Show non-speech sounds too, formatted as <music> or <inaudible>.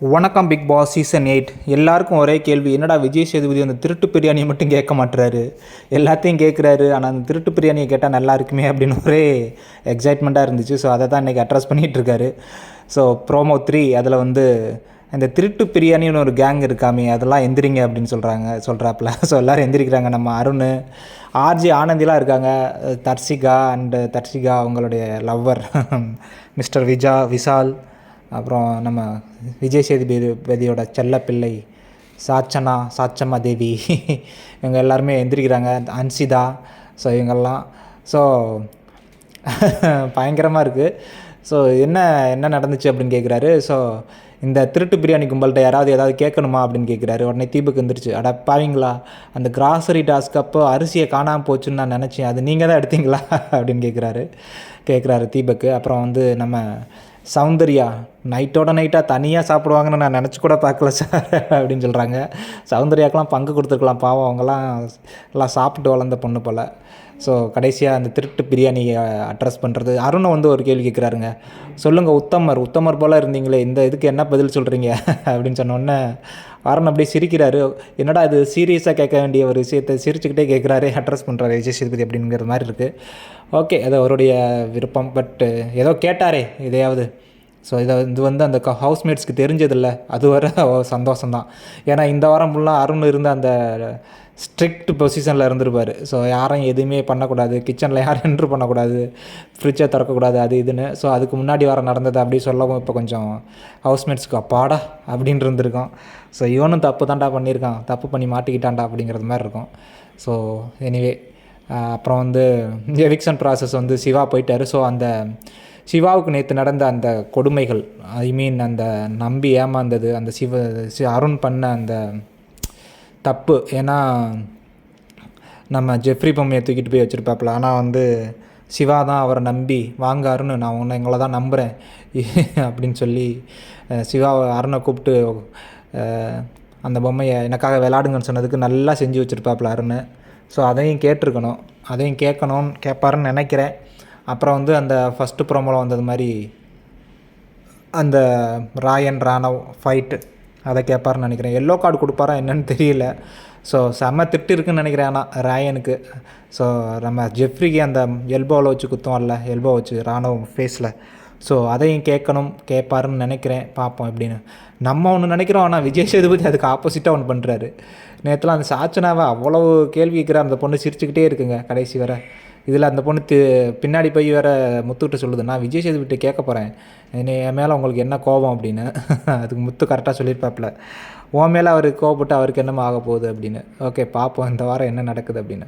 வணக்கம் big Boss season eight எல்லாருக்கும் ஒரே கேள்வி என்னடா விஜய் சேதுபதி அந்த திருட்டு பிரியாணியை மட்டும் கேட்க மாட்டுறாரு எல்லாத்தையும் கேட்குறாரு ஆனால் அந்த திருட்டு பிரியாணியை கேட்டால் நல்லா இருக்குமே அப்படின்னு ஒரே எக்ஸைட்மெண்ட்டாக இருந்துச்சு. ஸோ அதை தான் இன்றைக்கி அட்ரஸ் பண்ணிகிட்டு இருக்காரு. ஸோ ப்ரோமோ த்ரீ அதில் வந்து இந்த திருட்டு பிரியாணின்னு ஒரு கேங் இருக்காமே அதெல்லாம் எந்திரிங்க அப்படின்னு சொல்கிறாங்க சொல்கிறாப்புல ஸோ எல்லோரும் எந்திரிக்கிறாங்க. நம்ம அருண் ஆர்ஜி ஆனந்திலாம் இருக்காங்க. தர்ஷிகா அண்டு தர்ஷிகா அவங்களுடைய லவ்வர் மிஸ்டர் <laughs> விஜா விஷால். அப்புறம் நம்ம விஜய் சேதுபதியோட செல்லப்பிள்ளை சாச்சனா சாச்சம்மா தேவி இவங்க எல்லாருமே எந்திரிக்கிறாங்க. அன்சிதா ஸோ இவங்கெல்லாம் ஸோ பயங்கரமாக இருக்குது ஸோ என்ன என்ன நடந்துச்சு அப்படின்னு கேட்குறாரு ஸோ இந்த திருட்டு பிரியாணி கும்பல்கிட்ட யாராவது ஏதாவது கேட்கணுமா அப்படின்னு கேட்குறாரு உடனே தீபுக்கு வந்துருச்சு அட பாவீங்களா? அந்த கிராசரி டாஸ்க் அப்போ அரிசியை காணாமல் போச்சுன்னு நான் நினச்சேன். அது நீங்கள் தான் எடுத்தீங்களா? அப்படின்னு கேட்குறாரு கேட்குறாரு தீபக்கு. அப்புறம் வந்து நம்ம சௌந்தர்யா நைட்டோட நைட்டாக தனியாக சாப்பிடுவாங்கன்னு நான் நினச்சி கூட பார்க்கல சார் அப்படின்னு சொல்கிறாங்க சௌந்தர்யாக்கெலாம் பங்கு கொடுத்துருக்கலாம். பாவம் அவங்கெல்லாம் எல்லாம் சாப்பிட்டு வளர்ந்த பொண்ணு போல். ஸோ கடைசியாக அந்த திருட்டு பிரியாணியை அட்ரஸ் பண்ணுறது அருணை வந்து ஒரு கேள்வி கேட்குறாருங்க சொல்லுங்கள் உத்தமர். உத்தமர் போல் இருந்தீங்களே இந்த இதுக்கு என்ன பதில் சொல்கிறீங்க அப்படின்னு சொன்னோடனே அருண் அப்படியே சிரிக்கிறாரு. என்னடா இது சீரியஸாக கேட்க வேண்டிய ஒரு விஷயத்தை சிரிச்சுக்கிட்டே கேட்குறாரு அட்ரஸ் பண்ணுறாரு விஜய் சேதுபதி அப்படிங்கிற மாதிரி இருக்குது ஓகே அது அவருடைய விருப்பம். பட்டு ஏதோ கேட்டாரே இதையாவது. ஸோ இதை இது வந்து அந்த ஹவுஸ்மேட்ஸ்க்கு தெரிஞ்சதில்ல. அது வர சந்தோஷம்தான். ஏன்னா இந்த வாரம் ஃபுல்லாக அருண் இருந்த அந்த ஸ்ட்ரிக்ட் பொசிஷனில் இருந்திருப்பார். ஸோ யாரும் எதுவுமே பண்ணக்கூடாது. கிச்சனில் யாரும் என்ட்ரு பண்ணக்கூடாது. ஃப்ரிட்ஜை திறக்கக்கூடாது அது இதுன்னு. ஸோ அதுக்கு முன்னாடி வர நடந்தது அப்படி சொல்லவும் இப்போ கொஞ்சம் ஹவுஸ்மேட்ஸ்க்கு அப்பாடா அப்படின்னு இருந்திருக்கோம் ஸோ இவனும் தப்பு தான்டா பண்ணியிருக்கான். தப்பு பண்ணி மாட்டிக்கிட்டான்டா அப்படிங்கிறது மாதிரி இருக்கும். ஸோ எனிவே அப்புறம் வந்து எவிக்ஷன் ப்ராசஸ் வந்து சிவா போயிட்டார். ஸோ அந்த சிவாவுக்கு நேற்று நடந்த அந்த கொடுமைகள் ஐ மீன் அந்த நம்பி ஏமாந்தது அந்த சிவ அருண் பண்ண அந்த தப்பு. ஏன்னா நம்ம ஜெஃப்ரி பொம்மையை தூக்கிட்டு போய் வச்சுருப்பாப்புல. ஆனால் வந்து சிவா தான் அவரை நம்பி வாங்க அருண் நான் உன்னை எங்களை தான் நம்புகிறேன் <laughs> அப்படின்னு சொல்லி சிவா அருணை கூப்பிட்டு அந்த பொம்மையை எனக்காக விளாடுங்கன்னு சொன்னதுக்கு நல்லா செஞ்சு வச்சுருப்பாப்புல அருண். ஸோ அதையும் கேட்டிருக்கணும். அதையும் கேட்கணும்னு கேட்பாருன்னு நினைக்கிறேன். அப்புறம் வந்து அந்த ஃபஸ்ட்டு ப்ரோமோவில் வந்தது மாதிரி அந்த ராயன் ராணவ் ஃபைட்டு அதை கேட்பாருன்னு நினைக்கிறேன். எல்லோ கார்டு கொடுப்பாரா என்னன்னு தெரியல. ஸோ செம்ம திட்டு இருக்குன்னு நினைக்கிறேன் ஆனால் ராயனுக்கு. ஸோ நம்ம ஜெஃப்ரிக்கு அந்த எல்போவில் வச்சு குத்துவோம்ல எல்போ வச்சு ராணுவம் ஃபேஸில் ஸோ அதையும் கேட்கணும் கேட்பாருன்னு நினைக்கிறேன். பார்ப்போம் எப்படின்னு. நம்ம ஒன்று நினைக்கிறோம் ஆனால் விஜய் சேதுபதி அதுக்கு ஆப்போசிட்டாக ஒன்று பண்ணுறாரு நேற்றுலாம் அந்த சாச்சனாவை அவ்வளவு கேள்வி கேட்குற அந்த பொண்ணு சிரிச்சுக்கிட்டே இருக்குங்க கடைசி வரை. இதில் அந்த பொண்ணு தி பின்னாடி போய் வேறு முத்துக்கிட்ட சொல்லுது நான் விஜய் சேதுபதி கேட்க போகிறேன் என் மேலே உங்களுக்கு என்ன கோபம்? அப்படின்னு. <laughs> அதுக்கு முத்து கரெக்டாக சொல்லியிருப்பாப்புல. உன் மேலே அவர் கோவப்பட்டு அவருக்கு என்னமோ ஆக போகுது? அப்படின்னு. ஓகே பார்ப்போம் இந்த வாரம் என்ன நடக்குது? அப்படின்னு.